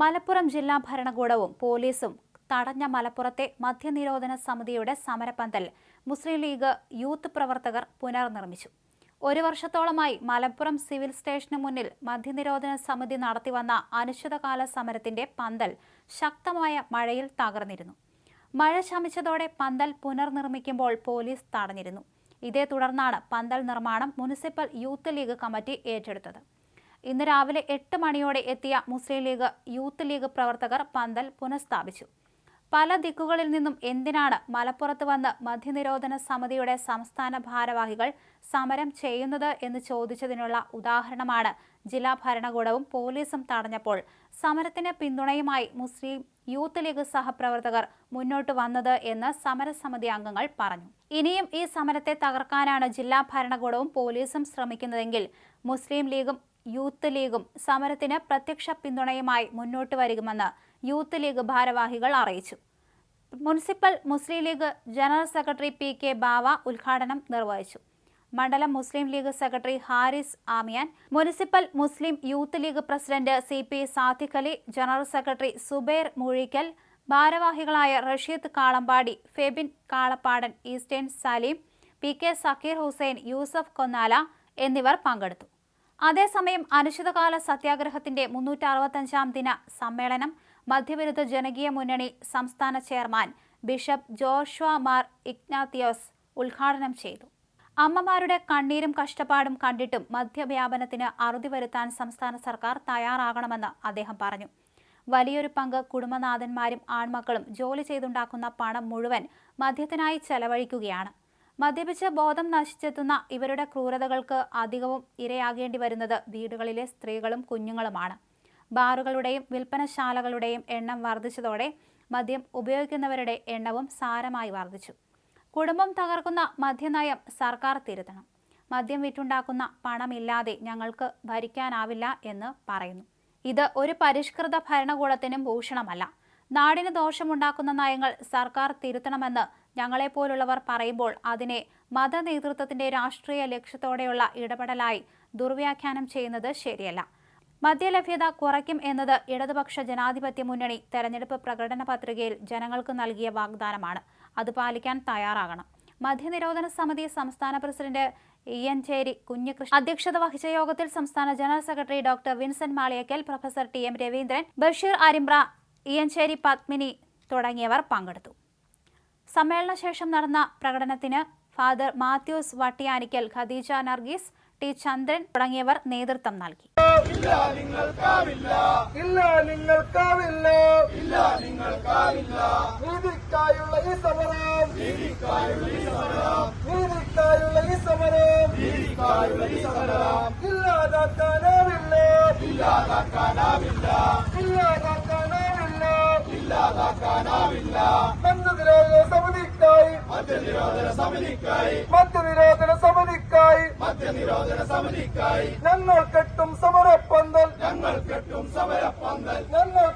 മലപ്പുറം ജില്ലാ ഭരണകൂടവും പോലീസും തടഞ്ഞ മലപ്പുറത്തെ മദ്യനിരോധന സമിതിയുടെ സമരപന്തൽ മുസ്ലിം ലീഗ് യൂത്ത് പ്രവർത്തകർ പുനർനിർമ്മിച്ചു. ഒരു വർഷത്തോളമായി മലപ്പുറം സിവിൽ സ്റ്റേഷന് മുന്നിൽ മദ്യനിരോധന സമിതി നടത്തിവന്ന അനിശ്ചിതകാല സമരത്തിന്റെ പന്തൽ ശക്തമായ മഴയിൽ തകർന്നിരുന്നു. മഴ ശമിച്ചതോടെ പന്തൽ പുനർനിർമ്മിക്കുമ്പോൾ പോലീസ് തടഞ്ഞിരുന്നു. ഇതേ തുടർന്നാണ് പന്തൽ നിർമ്മാണം മുനിസിപ്പൽ യൂത്ത് ലീഗ് കമ്മിറ്റി ഏറ്റെടുത്തത്. ഇന്ന് രാവിലെ എട്ട് മണിയോടെ എത്തിയ മുസ്ലിം ലീഗ് യൂത്ത് ലീഗ് പ്രവർത്തകർ പന്തൽ പുനഃസ്ഥാപിച്ചു. പല ദിക്കുകളിൽ നിന്നും എന്തിനാണ് മലപ്പുറത്ത് വന്ന് മദ്യനിരോധന സമിതിയുടെ സംസ്ഥാന ഭാരവാഹികൾ സമരം ചെയ്യുന്നത് എന്ന് ചോദിച്ചതിനുള്ള ഉദാഹരണമാണ് ജില്ലാ ഭരണകൂടവും പോലീസും തടഞ്ഞപ്പോൾ. സമരത്തിന് പിന്തുണയുമായി മുസ്ലിം യൂത്ത് ലീഗ് സഹപ്രവർത്തകർ മുന്നോട്ട് വന്നത് എന്ന് സമരസമിതി അംഗങ്ങൾ പറഞ്ഞു. ഇനിയും ഈ സമരത്തെ തകർക്കാനാണ് ജില്ലാ ഭരണകൂടവും പോലീസും ശ്രമിക്കുന്നതെങ്കിൽ മുസ്ലിം ലീഗും യൂത്ത് ലീഗും സമരത്തിന് പ്രത്യക്ഷ പിന്തുണയുമായി മുന്നോട്ട് വരികമെന്ന് യൂത്ത് ലീഗ് ഭാരവാഹികൾ അറിയിച്ചു. Municipal Muslim League general secretary P K Bava ഉദ്ഘാടനം നിർവഹിച്ചു. മണ്ഡലം Muslim League secretary Haris Amiyan municipal Muslim youth league president C P Sadiq Ali general secretary Subair Moozhikkal ഭാരവാഹികളായ Rasheed Kalambadi Febin Kalappadan eastern Saleem P K Sakkeer Hussain Yusuf Konnala എന്നിവർ പങ്കെടുത്തു. അതേസമയം അനിശ്ചിതകാല സത്യാഗ്രഹത്തിന്റെ മുന്നൂറ്റി അറുപത്തഞ്ചാം ദിന സമ്മേളനം മധ്യവിരുദ്ധ ജനകീയ മുന്നണി സംസ്ഥാന chairman bishop Joshua Mar Ignatios ഉദ്ഘാടനം ചെയ്തു. അമ്മമാരുടെ കണ്ണീരും കഷ്ടപ്പാടും കണ്ടിട്ടും മദ്യവ്യാപനത്തിന് അറുതി വരുത്താൻ സംസ്ഥാന സർക്കാർ തയ്യാറാകണമെന്ന് അദ്ദേഹം പറഞ്ഞു. വലിയൊരു പങ്ക് കുടുംബനാഥന്മാരും ആൺമക്കളും ജോലി ചെയ്തുണ്ടാക്കുന്ന പണം മുഴുവൻ മദ്യത്തിനായി ചെലവഴിക്കുകയാണ്. മദ്യപിച്ച് ബോധം നശിച്ചെത്തുന്ന ഇവരുടെ ക്രൂരതകൾക്ക് അധികവും ഇരയാകേണ്ടി വരുന്നത് വീടുകളിലെ സ്ത്രീകളും കുഞ്ഞുങ്ങളുമാണ്. ബാറുകളുടെയും വിൽപ്പനശാലകളുടെയും എണ്ണം വർദ്ധിച്ചതോടെ മദ്യം ഉപയോഗിക്കുന്നവരുടെ എണ്ണവും സാരമായി വർദ്ധിച്ചു. കുടുംബം തകർക്കുന്ന മദ്യനയം സർക്കാർ തിരുത്തണം. മദ്യം വിറ്റുണ്ടാക്കുന്ന പണമില്ലാതെ ഞങ്ങൾക്ക് ഭരിക്കാനാവില്ല എന്ന് പറയുന്നു. ഇത് ഒരു പരിഷ്കൃത ഭരണകൂടത്തിനും ഭൂഷണമല്ല. നാടിന് ദോഷമുണ്ടാക്കുന്ന നയങ്ങൾ സർക്കാർ തിരുത്തണമെന്ന് ഞങ്ങളെപ്പോലുള്ളവർ പറയുമ്പോൾ അതിനെ മതനേതൃത്വത്തിന്റെ രാഷ്ട്രീയ ലക്ഷ്യത്തോടെയുള്ള ഇടപെടലായി ദുർവ്യാഖ്യാനം ചെയ്യുന്നത് ശരിയല്ല. മദ്യലഭ്യത കുറയ്ക്കും എന്നത് ഇടതുപക്ഷ ജനാധിപത്യ മുന്നണി തെരഞ്ഞെടുപ്പ് പ്രകടന പത്രികയിൽ ജനങ്ങൾക്ക് നൽകിയ വാഗ്ദാനമാണ്. അത് പാലിക്കാൻ തയ്യാറാകണം. മദ്യനിരോധന സമിതി സംസ്ഥാന പ്രസിഡന്റ് ഇ എൻ ചേരി കുഞ്ഞികൃഷ്ണൻ അധ്യക്ഷത വഹിച്ച യോഗത്തിൽ സംസ്ഥാന general secretary doctor Vincent Maliyakkal professor T M Raveendran Basheer Arimbra Iyancheri Padmini തുടങ്ങിയവർ പങ്കെടുത്ു സമ്മേളന ശേഷം നടന്ന പ്രകടനത്തിന് father Mathews Vattiyanikkal Khadeeja Nargees T Chandran തുടങ്ങിയവർ നേതൃത്വം നൽകി. ഇല്ലാതാക്കാനാവില്ല ഇല്ലാതാക്കാനാവില്ല. ഇല്ലാതാക്കാനാവില്ല. ഇല്ലാതാക്കാനാവില്ല. സമിതിക്കായി മദ്യനിരോധന സമിതിക്കായി മദ്യനിരോധന സമിതിക്കായി മദ്യനിരോധന സമിതിക്കായി ഞങ്ങൾ കെട്ടും സമരപ്പന്തൽ. ഞങ്ങൾ കെട്ടും സമരപ്പന്തൽ ഞങ്ങൾ